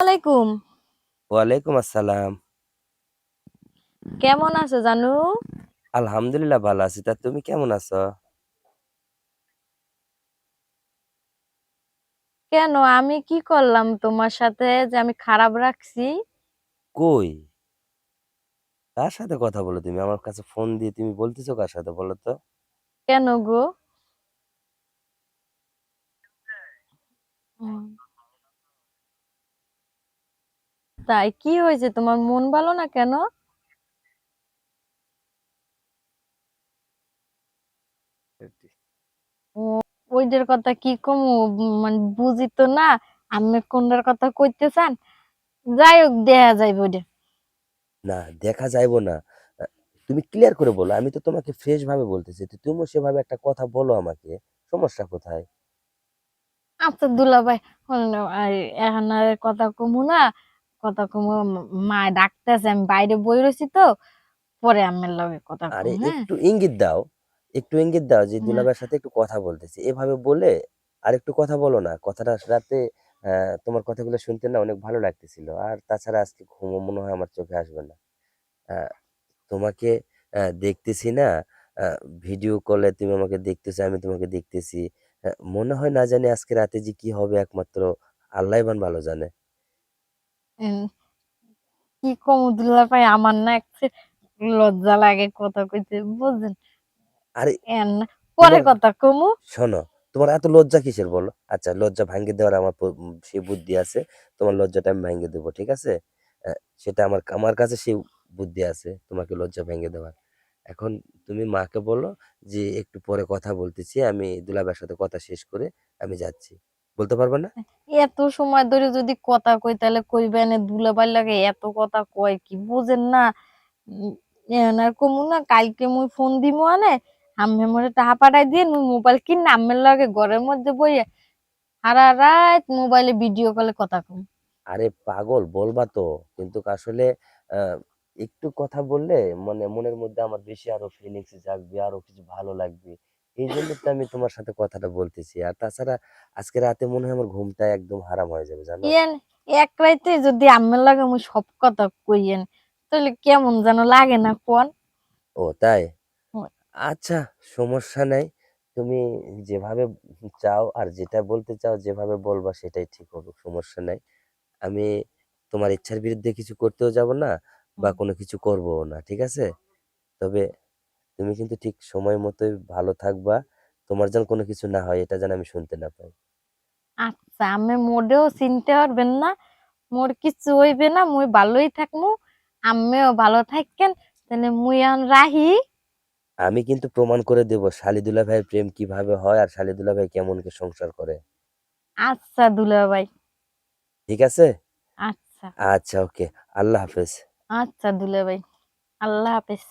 আলাইকুম। ওয়ালাইকুম আসসালাম। কেমন আছো জানু? আলহামদুলিল্লাহ ভালো আছি। তা তুমি কেমন আছো? কেন? আমি কি করলাম তোমার সাথে যে আমি খারাপ রাখছি? কই? কার সাথে কথা বলো তুমি? আমার কাছে ফোন দিয়ে তুমি বলতেছো কার সাথে বলো তো? কেন গো? তাই? কি হয়েছে? তোমার মন ভালো না কেন? ওইটার কথা কি কমু? মানে বুঝি তো না। আমি কোনটার কথা কইতে চান? যাই হোক দেখা যাইব ওইটা না দেখা যাইবো না। তুমি ক্লিয়ার করে বলো। আমি তো তোমাকে ফ্রেশ ভাবে বলতেছি। তো তুমিও সেভাবে একটা কথা বলো আমাকে। সমস্যা কোথায়? আচ্ছা দুলাভাই এখন আর কথা কমু না। কথা কমু মা ডাকতেছে আমি বাইরে বই রয়েছি তো পরে আমার লগে কথা আরে হ্যাঁ। একটু ইঙ্গিত দাও একটু ইঙ্গিত দাও যে দুলাভাইয়ের সাথে একটু কথা বলতেছি। এভাবে বলে আর একটু কথা বলো না কথাটা রাতে তোমার কথাগুলো শুনতে না অনেক ভালো লাগতেছিল। আর তাছাড়া আজকে ঘুমও মনে হয় আমার চোখে আসবে না। তোমাকে দেখতেছি না ভিডিও কলে তুমি আমাকে দেখতেছো আমি তোমাকে দেখতেছি। মনে হয় না জানি আজকে রাতে যে কি হবে একমাত্র আল্লাহ ভালো জানে। কি কমু দুলাভাই আমার না একটু লজ্জা লাগে কথা কইতে বুঝছেন? আরে পরে কথা কমু। শোনো তোমার এত লজ্জা কিসের বলো? আচ্ছা লজ্জা ভাঙ্গে দেওয়ার আমার সেই বুদ্ধি আছে তোমার লজ্জাটা আমি ভাঙ্গে দেবো ঠিক আছে? সেটা আমার আমার কাছে সেই বুদ্ধি আছে তোমাকে লজ্জা ভেঙে দেওয়ার। এখন তুমি মাকে বলো যে একটু পরে কথা বলতেছি আমি দুলাভাইয়ের সাথে কথা শেষ করে আমি যাচ্ছি। বলতে পারবে না? এত সময় ধরে যদি কথা কই তাহলে কইবেন দুলাভাই লাগে এত কথা কয় কি? বুঝেন না। আর কমু না কালকে মুই ফোন দিমু আনে আমি মোরে টাকা পাঠাই দিয়ে মুই মোবাইল কিনে আমের লগে ঘরের মধ্যে বইয়ে সারা রাত মোবাইলে ভিডিও কলে কথা কম। আরে পাগল বলবা তো। কিন্তু আসলে একটু কথা বললে মানে মনের মধ্যে আমার বেশি আরও ফিলিংস জাগবে আরও কিছু ভালো লাগবে। এই জন্য তো আমি তোমার সাথে কথাটা বলতেছি। আর তাছাড়া আজকে রাতে মনে হয় আমার ঘুমটা একদম হারাম হয়ে যাবে জানো? ইয়েন এক রাইতে যদি আমের লগে মুই সব কথা কইয়েন তাহলে কেমন যেন লাগে না কোন? ও তাই? আচ্ছা সমস্যা নাই। তুমি যেভাবে চাও আর যেটা বলতে চাও যেভাবে বলবা সেটাই ঠিক হবে সমস্যা নাই। আমি তোমার ইচ্ছার বিরুদ্ধে কিছু করতেও যাব না বা কোনো কিছু করব না ঠিক আছে? তবে তুমি কিন্তু ঠিক সময় মতোই ভালো থাকবা। তোমার যেন কোনো কিছু না হয় এটা যেন আমি শুনতে না পাই। আচ্ছা আমি মোটেও চিনতে পারবেন না। মোর কিছু হইবে না মুই ভালোই থাকমু আমিও ভালো থাকেন। তাহলে মুই এখন রাহি। আমি কিন্তু প্রমাণ করে দেব শালিদুলা ভাইয়ের প্রেম কীভাবে হয় আর শালিদুলা ভাই কেমন কি সংসার করে। আচ্ছা দুলা ভাই। ঠিক আছে? আচ্ছা। আচ্ছা ওকে। আল্লাহ হাফেজ। আচ্ছা দুলা ভাই। আল্লাহ হাফেজ।